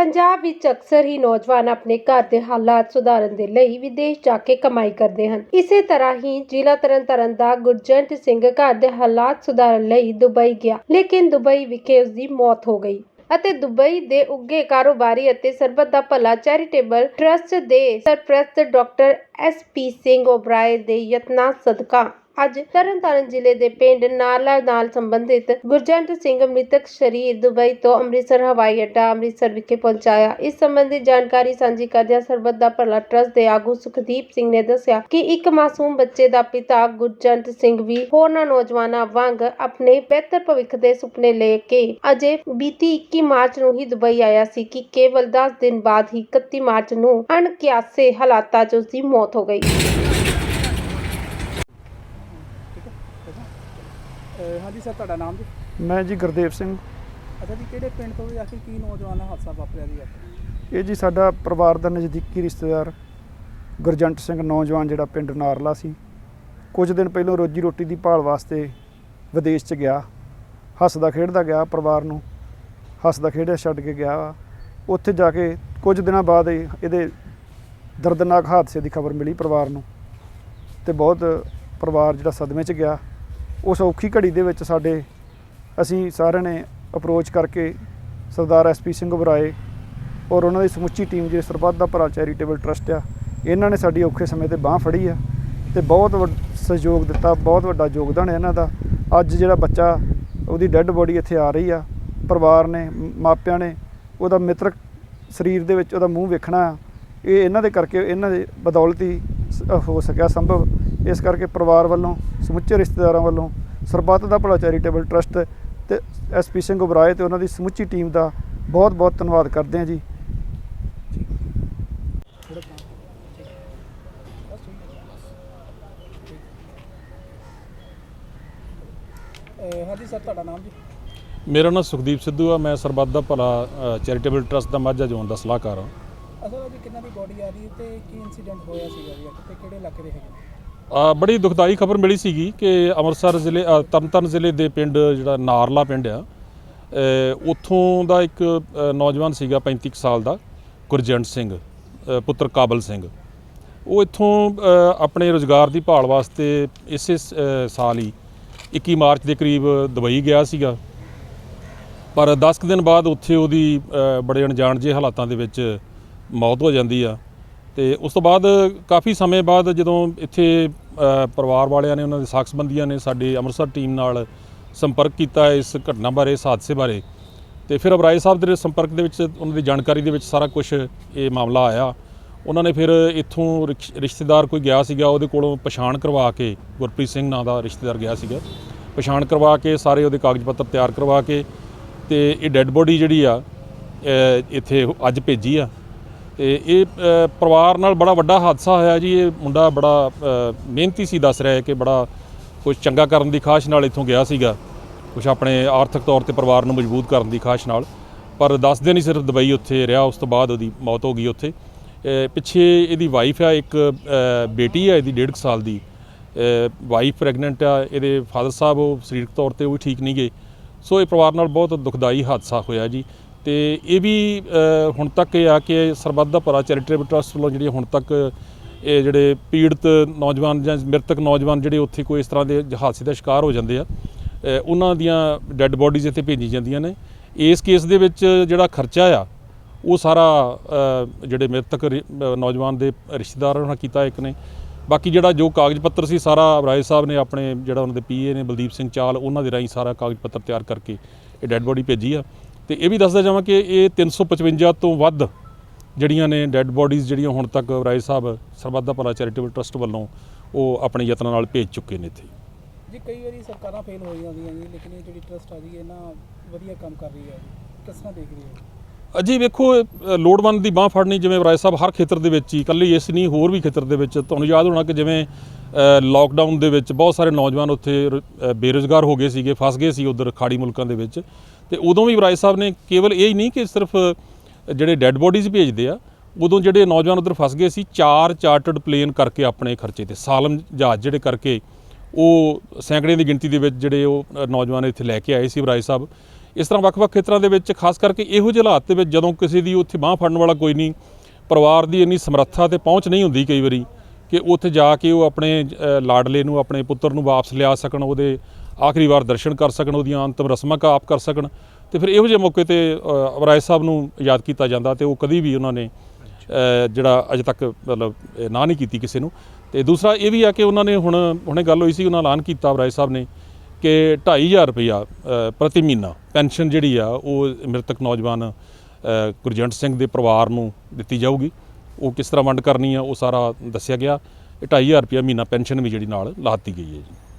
ਪੰਜਾਬ ਵਿੱਚ ਅਕਸਰ ਹੀ ਨੌਜਵਾਨ ਆਪਣੇ ਘਰ ਦੇ ਹਾਲਾਤ ਸੁਧਾਰਨ ਦੇ ਲਈ ਵਿਦੇਸ਼ ਜਾ ਕੇ ਕਮਾਈ ਕਰਦੇ ਹਨ। ਇਸੇ ਤਰ੍ਹਾਂ ਹੀ ਜ਼ਿਲ੍ਹਾ ਤਰਨਤਾਰਨ ਦਾ ਗੁਰਜੰਟ ਸਿੰਘ ਘਰ ਦੇ ਹਾਲਾਤ ਸੁਧਾਰਨ ਲਈ ਦੁਬਈ ਗਿਆ, ਲੇਕਿਨ ਦੁਬਈ ਵਿਖੇ ਉਸ ਦੀ ਮੌਤ ਹੋ ਗਈ ਅਤੇ ਦੁਬਈ ਦੇ ਉੱਗੇ ਕਾਰੋਬਾਰੀ ਅਤੇ ਸਰਬਤ ਦਾ ਭਲਾ ਚੈਰੀਟੇਬਲ ਟਰਸਟ ਦੇ ਸਰਪ੍ਰਸਤ doctor S P Singh Oberoi ਦੇ ਯਤਨਾਂ ਸਦਕਾ ਅੱਜ ਤਰਨਤਾਰਨ ਜ਼ਿਲ੍ਹੇ ਦੇ ਪਿੰਡ ਨਾਲਾ ਨਾਲ ਸੰਬੰਧਿਤ ਗੁਰਜੰਟ ਸਿੰਘ ਮ੍ਰਿਤਕ ਸ਼ਰੀਰ ਦੁਬਈ ਤੋਂ ਅੰਮ੍ਰਿਤਸਰ, ਹਵਾਈ ਅੱਡਾ ਅੰਮ੍ਰਿਤਸਰ ਵਿਖੇ ਪਹੁੰਚਾਇਆ। ਇਸ ਸੰਬੰਧੀ ਜਾਣਕਾਰੀ ਸਾਂਝੀ ਕਰਦਿਆਂ ਸਰਬਤ ਦਾ ਭਲਾ ਟਰਸਟ ਦੇ ਆਗੂ ਸੁਖਦੀਪ ਸਿੰਘ ਨੇ ਦੱਸਿਆ ਕਿ ਇੱਕ ਮਾਸੂਮ ਬੱਚੇ ਦਾ ਪਿਤਾ ਗੁਰਜੰਟ ਸਿੰਘ ਵੀ ਹੋਰਨਾਂ ਨੌਜਵਾਨਾਂ ਵਾਂਗ ਆਪਣੇ ਬਿਹਤਰ ਭਵਿੱਖ ਦੇ ਸੁਪਨੇ ਲੈ ਕੇ ਅਜੇ ਬੀਤੀ 21 ਮਾਰਚ ਨੂੰ ਹੀ ਦੁਬਈ ਆਇਆ ਸੀ ਕਿ ਕੇਵਲ 10 ਦਿਨ ਬਾਅਦ ਹੀ 31 ਮਾਰਚ ਨੂੰ ਅਣਕਿਆਸੇ ਹਾਲਾਤਾਂ 'ਚ ਉਸ ਦੀ ਮੌਤ ਹੋ ਗਈ। ਅਹ ਹਾਂਜੀ ਸਰ ਤੁਹਾਡਾ ਨਾਮ ਜੀ? ਮੈਂ ਜੀ ਗੁਰਦੇਵ ਸਿੰਘ। ਅੱਛਾ ਜੀ ਕਿਹੜੇ ਪਿੰਡ ਤੋਂ ਜੀ? ਕੀ ਨੌਜਵਾਨ ਨਾਲ ਹਾਦਸਾ ਵਾਪਰਿਆ ਜੀ ਅੱਜ ਇਹ ਜੀ ਸਾਡਾ ਪਰਿਵਾਰ ਦਾ ਨਜ਼ਦੀਕੀ ਰਿਸ਼ਤੇਦਾਰ ਗੁਰਜੰਟ ਸਿੰਘ ਨੌਜਵਾਨ ਜਿਹੜਾ ਪਿੰਡ ਨਾਰਲਾ ਸੀ। ਕੁਝ ਦਿਨ ਪਹਿਲਾਂ ਰੋਜੀ ਰੋਟੀ ਦੀ ਭਾਲ ਵਾਸਤੇ ਵਿਦੇਸ਼ 'ਚ ਗਿਆ। ਹੱਸਦਾ ਖੇਡਦਾ ਗਿਆ ਪਰਿਵਾਰ ਨੂੰ। ਹੱਸਦਾ ਖੇਡਦਾ ਛੱਡ ਕੇ ਗਿਆ। ਉੱਥੇ ਜਾ ਕੇ ਕੁਝ ਦਿਨਾਂ ਬਾਅਦ ਇਹ- ਇਹਦੇ ਦਰਦਨਾਕ ਹਾਦਸੇ ਦੀ ਖਬਰ ਮਿਲੀ ਪਰਿਵਾਰ ਨੂੰ। ਤੇ ਬਹੁਤ ਪਰਿਵਾਰ ਜਿਹੜਾ ਸਦਮੇ 'ਚ ਗਿਆ। ਉਸ ਔਖੀ ਘੜੀ ਦੇ ਵਿੱਚ ਸਾਡੇ ਅਸੀਂ ਸਾਰਿਆਂ ਨੇ ਅਪਰੋਚ ਕਰਕੇ ਸਰਦਾਰ ਐਸਪੀ ਸਿੰਘ ਬਰਾਏ ਔਰ ਉਹਨਾਂ ਦੀ ਸਮੁੱਚੀ ਟੀਮ ਜਿਹੜੀ ਸਰਬੱਤ ਦਾ ਭਰਾ ਚੈਰੀਟੇਬਲ ਟਰਸਟ ਆ, ਇਹਨਾਂ ਨੇ ਸਾਡੀ ਔਖੇ ਸਮੇਂ ਤੇ ਬਾਹ ਫੜੀ ਆ ਤੇ ਬਹੁਤ ਵੱਡ- ਸਹਿਯੋਗ ਦਿੱਤਾ, ਬਹੁਤ ਵੱਡਾ ਯੋਗਦਾਨ ਹੈ ਇਹਨਾਂ ਦਾ। ਅੱਜ ਜਿਹੜਾ ਬੱਚਾ ਉਹਦੀ ਡੈੱਡ ਬੋਡੀ ਇੱਥੇ ਆ ਰਹੀ ਆ, ਪਰਿਵਾਰ ਨੇ ਮਾਪਿਆਂ ਨੇ, ਉਹਦਾ ਮਿੱਤਰਕ ਸਰੀਰ ਦੇ ਵਿੱਚ ਉਹਦਾ ਮੂੰਹ ਵੇਖਣਾ ਆ, ਇਹ ਇਹਨਾਂ ਦੇ ਕਰਕੇ ਇਹਨਾਂ ਦੇ ਬਦੌਲਤੀ ਸ- ਹੋ ਸਕਿਆ ਸੰਭਵ। ਇਸ ਕਰਕੇ ਪਰਿਵਾਰ ਵੱਲੋਂ ਸਮੁੱਚੇ ਰਿਸ਼ਤੇਦਾਰਾਂ ਵੱਲੋਂ ਸਰਬੱਤ ਦਾ ਭਲਾ ਚੈਰੀਟੇਬਲ ਟਰਸਟ ਤੇ ਐਸਪੀ ਸਿੰਘ ਉਬਰਾਏ ਤੇ ਉਹਨਾਂ ਦੀ ਸਮੁੱਚੀ ਟੀਮ ਦਾ ਬਹੁਤ ਬਹੁਤ ਧੰਨਵਾਦ ਕਰਦੇ ਹਾਂ ਜੀ। ਹਾਂਜੀ ਸਰ ਤੁਹਾਡਾ ਨਾਮ ਜੀ? ਮੇਰਾ ਨਾਮ ਸੁਖਦੀਪ ਸਿੱਧੂ ਆ ਮੈਂ ਸਰਬੱਤ ਦਾ ਭਲਾ ਚੈਰੀਟੇਬਲ ਟਰਸਟ ਦਾ ਮਾਝਾ ਜ਼ੋਨ ਦਾ ਸਲਾਹਕਾਰ ਹਾਂ। ਅਸਲ ਜੀ ਕਿੰਨਾ ਦੀ ਬੋਡੀ ਆ ਰਹੀ ਹੈ ਤੇ ਕੀ ਇਨਸੀਡੈਂਟ ਹੋਇਆ ਸੀਗਾ ਜੀ? ਤੇ ਕਿਹੜੇ ਇਲਾਕੇ ਦੇ ਹੈਗੇ? ਬੜੀ ਦੁਖਦਾਈ ਖਬਰ ਮਿਲੀ ਸੀਗੀ ਕਿ ਅੰਮ੍ਰਿਤਸਰ ਜ਼ਿਲ੍ਹੇ ਅ, ਤਰਨਤਾਰਨ ਜ਼ਿਲ੍ਹੇ ਦੇ ਪਿੰਡ ਜਿਹੜਾ ਨਾਰਲਾ ਪਿੰਡ ਆ ਉੱਥੋਂ ਦਾ ਇੱਕ ਨੌਜਵਾਨ ਸੀਗਾ 35 ਕੁ ਸਾਲ ਦਾ ਗੁਰਜੰਟ ਸਿੰਘ ਪੁੱਤਰ ਕਾਬਲ ਸਿੰਘ। ਉਹ ਇੱਥੋਂ ਆਪਣੇ ਰੋਜ਼ਗਾਰ ਦੀ ਭਾਲ ਵਾਸਤੇ ਇਸੇ ਸਾਲ ਹੀ 21 ਮਾਰਚ ਦੇ ਕਰੀਬ ਦੁਬਈ ਗਿਆ ਸੀਗਾ। ਪਰ 10 ਕੁ ਦਿਨ ਬਾਅਦ ਉੱਥੇ ਉਹਦੀ ਬੜੇ ਅਣਜਾਣ ਜਿਹੇ ਹਾਲਾਤਾਂ ਦੇ ਵਿੱਚ ਮੌਤ ਹੋ ਜਾਂਦੀ ਆ। ਤੇ ਉਸ ਤੋਂ ਬਾਅਦ ਕਾਫੀ ਸਮੇਂ ਬਾਅਦ ਜਦੋਂ ਇੱਥੇ ਪਰਿਵਾਰ ਵਾਲਿਆਂ ਨੇ, ਉਹਨਾਂ ਦੇ ਸਾਖ ਸੰਬੰਧੀਆਂ ਨੇ ਸਾਡੀ ਅੰਮ੍ਰਿਤਸਰ ਟੀਮ ਨਾਲ ਸੰਪਰਕ ਕੀਤਾ ਇਸ ਘਟਨਾ ਬਾਰੇ, ਇਸ ਹਾਦਸੇ ਬਾਰੇ। ਤੇ ਫਿਰ ਅਬਰਾਏ ਸਾਹਿਬ ਦੇ ਸੰਪਰਕ ਦੇ ਵਿੱਚ, ਉਹਨਾਂ ਦੀ ਜਾਣਕਾਰੀ ਦੇ ਵਿੱਚ ਸਾਰਾ ਕੁਝ ਇਹ ਮਾਮਲਾ ਆਇਆ। ਉਹਨਾਂ ਨੇ ਫਿਰ ਇੱਥੋਂ ਰਿਸ਼- ਰਿਸ਼ਤੇਦਾਰ ਕੋਈ ਗਿਆ ਸੀਗਾ, ਉਹਦੇ ਕੋਲੋਂ ਪਛਾਣ ਕਰਵਾ ਕੇ, ਗੁਰਪ੍ਰੀਤ ਸਿੰਘ ਨਾਂ ਦਾ ਰਿਸ਼ਤੇਦਾਰ ਗਿਆ ਸੀਗਾ। ਪਛਾਣ ਕਰਵਾ ਕੇ, ਸਾਰੇ ਉਹਦੇ ਕਾਗਜ਼ ਪੱਤਰ ਤਿਆਰ ਕਰਵਾ ਕੇ, ਤੇ ਇਹ ਡੈੱਡ ਬੋਡੀ ਜਿਹੜੀ ਆ ਇੱਥੇ ਅੱਜ ਭੇਜੀ ਆ। ਤੇ ਇਹ ਪਰਿਵਾਰ ਨਾਲ ਬੜਾ ਵੱਡਾ ਹਾਦਸਾ ਹੋਇਆ ਜੀ। ਇਹ ਮੁੰਡਾ ਬੜਾ ਮਿਹਨਤੀ ਸੀ, ਦੱਸ ਰਿਹਾ ਹੈ ਕਿ ਬੜਾ ਕੁਝ ਚੰਗਾ ਕਰਨ ਦੀ ਖਾਸ਼ ਨਾਲ ਇੱਥੋਂ ਗਿਆ ਸੀਗਾ। ਕੁਝ ਆਪਣੇ ਆਰਥਿਕ ਤੌਰ ਤੇ ਪਰਿਵਾਰ ਨੂੰ ਮਜ਼ਬੂਤ ਕਰਨ ਦੀ ਖਾਸ਼ ਨਾਲ। ਪਰ 10 ਦਿਨ ਹੀ ਸਿਰਫ ਦੁਬਈ ਉੱਥੇ ਰਿਹਾ, ਉਸ ਤੋਂ ਬਾਅਦ ਉਹਦੀ ਮੌਤ ਹੋ ਗਈ ਉੱਥੇ। ਪਿੱਛੇ ਇਹਦੀ ਵਾਈਫ ਆ, ਇੱਕ ਬੇਟੀ ਆ, ਇਹਦੀ 1.5 ਸਾਲ ਦੀ। ਵਾਈਫ ਪ੍ਰੈਗਨੈਂਟ ਆ, ਇਹਦੇ ਫਾਦਰ ਸਾਹਿਬ ਉਹ ਸਰੀਰਕ ਤੌਰ ਤੇ ਉਹ ਵੀ ਠੀਕ ਨਹੀਂ ਗਏ। ਸੋ ਇਹ ਪਰਿਵਾਰ ਨਾਲ ਬਹੁਤ ਦੁਖਦਾਈ ਹਾਦਸਾ ਹੋਇਆ ਜੀ। ਤੇ ਇਹ ਵੀ ਹੁਣ ਤੱਕ ਇਹ ਆ ਕਿ ਸਰਬੱਤ ਦਾ ਭਲਾ ਚੈਰੀਟੇਬਲ ਟਰਸਟ ਵੱਲੋਂ ਜਿਹੜੀ ਹੁਣ ਤੱਕ ਇਹ ਜਿਹੜੇ ਪੀੜਤ ਨੌਜਵਾਨ ਜਾਂ ਮ੍ਰਿਤਕ ਨੌਜਵਾਨ ਜਿਹੜੇ ਉੱਥੇ ਕੋਈ ਇਸ ਤਰ੍ਹਾਂ ਦੇ ਹਾਦਸੇ ਦਾ ਸ਼ਿਕਾਰ ਹੋ ਜਾਂਦੇ ਆ ਉਹਨਾਂ ਦੀਆਂ ਡੈੱਡ ਬੋਡੀਜ਼ ਇੱਥੇ ਭੇਜੀ ਜਾਂਦੀਆਂ ਨੇ। ਇਸ ਕੇਸ ਦੇ ਵਿੱਚ ਜਿਹੜਾ ਖਰਚਾ ਆ, ਉਹ ਸਾਰਾ ਜਿਹੜੇ ਮ੍ਰਿਤਕ ਰਿ- ਨੌਜਵਾਨ ਦੇ ਰਿਸ਼ਤੇਦਾਰਾਂ ਉਹਨਾਂ ਕੀਤਾ ਇੱਕ ਨੇ। ਬਾਕੀ ਜਿਹੜਾ ਜੋ ਕਾਗਜ਼ ਪੱਤਰ ਸੀ, ਸਾਰਾ ਰਾਏ ਸਾਹਿਬ ਨੇ ਆਪਣੇ ਜਿਹੜਾ ਉਹਨਾਂ ਦੇ ਪੀਏ ਨੇ ਬਲਦੀਪ ਸਿੰਘ ਚਾਲ, ਉਹਨਾਂ ਦੇ ਰਾਹੀਂ ਸਾਰਾ ਕਾਗਜ਼ ਪੱਤਰ ਤਿਆਰ ਕਰਕੇ ਇਹ ਡੈੱਡ ਬੋਡੀ ਭੇਜੀ ਆ। ਤੇ ਇਹ ਵੀ ਦੱਸਦਾ ਜਾਵਾਂ ਕਿ ਇਹ 355 ਤੋਂ ਵੱਧ ਜਿਹੜੀਆਂ ਨੇ ਡੈੱਡ ਬੋਡੀਜ਼ ਜਿਹੜੀਆਂ ਹੁਣ ਤੱਕ ਰਾਏ ਸਾਹਿਬ ਸਰਬੱਤ ਦਾ ਭਲਾ ਚੈਰੀਟੇਬਲ ਟਰਸਟ ਵੱਲੋਂ ਉਹ ਆਪਣੇ ਯਤਨਾਂ ਨਾਲ ਭੇਜ ਚੁੱਕੇ ਨੇ ਇੱਥੇ। ਜੀ ਕਈ ਵਾਰੀ ਸਰਕਾਰਾਂ ਫੇਲ ਹੋ ਜਾਂਦੀਆਂ ਜੀ ਲੇਕਿਨ ਇਹ ਜਿਹੜੀ ਟਰਸਟ ਆ ਜੀ ਇਹ ਨਾ ਵਧੀਆ ਕੰਮ ਕਰ ਰਹੀ ਹੈ ਕਿਸ ਤਰ੍ਹਾਂ ਦੇਖ ਰਹੀ ਹੈ? ਅਜੀ ਵੇਖੋ ਲੋੜਵੰਦ ਦੀ ਬਾਹ ਫੜਨੀ ਜਿਵੇਂ ਰਾਏ ਸਾਹਿਬ ਹਰ ਖੇਤਰ ਦੇ ਵਿੱਚ ਹੀ ਇਕੱਲੇ ਇਸ ਨਹੀਂ ਹੋਰ ਵੀ ਖੇਤਰ ਦੇ ਵਿੱਚ। ਤੁਹਾਨੂੰ ਯਾਦ ਹੋਣਾ ਕਿ ਜਿਵੇਂ ਲਾਕਡਾਊਨ ਦੇ ਵਿੱਚ ਬਹੁਤ ਸਾਰੇ ਨੌਜਵਾਨ ਉੱਥੇ ਰ- ਬੇਰੁਜ਼ਗਾਰ ਹੋ ਗਏ ਸੀਗੇ, ਫਸ ਗਏ ਸੀ ਉਧਰ ਖਾੜੀ ਮੁਲਕਾਂ ਦੇ ਵਿੱਚ। ਤੇ ਉਦੋਂ ਵੀ ਰਾਏ ਸਾਹਿਬ ਨੇ ਕੇਵਲ ਇਹ ਹੀ ਨਹੀਂ ਕਿ ਸਿਰਫ ਜਿਹੜੇ ਡੈੱਡ ਬੋਡੀਜ਼ ਭੇਜਦੇ ਆ, ਉਦੋਂ ਜਿਹੜੇ ਨੌਜਵਾਨ ਉਧਰ ਫਸ ਗਏ ਸੀ, ਚਾਰ ਚਾਰਟਰਡ ਪਲੇਨ ਕਰਕੇ ਆਪਣੇ ਖਰਚੇ ਤੇ, ਸਾਲਮ ਜਹਾਜ਼ ਜਿਹੜੇ ਕਰਕੇ ਉਹ ਸੈਂਕੜੇ ਦੀ ਗਿਣਤੀ ਦੇ ਵਿੱਚ ਜਿਹੜੇ ਉਹ ਨੌਜਵਾਨ ਇੱਥੇ ਲੈ ਕੇ ਆਏ ਸੀ ਰਾਏ ਸਾਹਿਬ। ਇਸ ਤਰ੍ਹਾਂ ਵੱਖ-ਵੱਖ ਖੇਤਰਾਂ ਦੇ ਵਿੱਚ, ਖਾਸ ਕਰਕੇ ਇਹੋ ਜਿਹੇ ਹਾਲਾਤ ਦੇ ਵਿੱਚ ਜਦੋਂ ਕਿਸੇ ਦੀ ਉੱਥੇ ਬਾਹ ਫੜਨ ਵਾਲਾ ਕੋਈ ਨਹੀਂ, ਪਰਿਵਾਰ ਦੀ ਇੰਨੀ ਸਮਰੱਥਾ ਤੇ ਪਹੁੰਚ ਨਹੀਂ ਹੁੰਦੀ ਕਈ ਵਾਰੀ ਕਿ ਉੱਥੇ ਜਾ ਕੇ ਉਹ ਆਪਣੇ ਲਾਡਲੇ ਨੂੰ ਆਪਣੇ ਪੁੱਤਰ ਨੂੰ ਵਾਪਸ ਲਿਆ ਸਕਣ ਉਹਦੇ ਆਖਰੀ ਵਾਰ ਦਰਸ਼ਨ ਕਰ ਸਕਣ ਉਹਦੀਆਂ ਅੰਤਮ ਰਸਮਾਂ ਕਾ ਆਪ ਕਰ ਸਕਣ। ਤੇ ਫਿਰ ਇਹੋ ਜਿਹੇ ਮੌਕੇ ਤੇ ਅਵਰਾਏ ਸਾਹਿਬ ਨੂੰ ਯਾਦ ਕੀਤਾ ਜਾਂਦਾ ਤੇ ਉਹ ਕਦੀ ਵੀ ਉਹਨਾਂ ਨੇ ਜਿਹੜਾ ਅਜੇ ਤੱਕ ਮਤਲਬ ਨਾ ਨਹੀਂ ਕੀਤੀ ਕਿਸੇ ਨੂੰ। ਤੇ ਦੂਸਰਾ ਇਹ ਵੀ ਆ ਕਿ ਉਹਨਾਂ ਨੇ ਹੁਣ ਹੁਣੇ ਗੱਲ ਹੋਈ ਸੀ ਉਹਨਾਂ ਐਲਾਨ ਕੀਤਾ ਅਵਰਾਏ ਸਾਹਿਬ ਨੇ ਕਿ 2500 ਰੁਪਇਆ ਅ, ਪ੍ਰਤੀ ਮਹੀਨਾ ਪੈਨਸ਼ਨ ਜਿਹੜੀ ਆ ਉਹ ਮ੍ਰਿਤਕ ਨੌਜਵਾਨ ਗੁਰਜੰਟ ਸਿੰਘ ਦੇ ਪਰਿਵਾਰ ਨੂੰ ਦਿੱਤੀ ਜਾਊਗੀ। ਉਹ ਕਿਸ ਤਰ੍ਹਾਂ ਵੰਡ ਕਰਨੀ ਆ, ਉਹ ਸਾਰਾ ਦੱਸਿਆ ਗਿਆ। ਇਹ 2500 ਰੁਪਇਆ ਮਹੀਨਾ ਪੈਨਸ਼ਨ ਵੀ ਜਿਹੜੀ ਨਾਲ ਲਾਤੀ ਗਈ ਹੈ ਜੀ।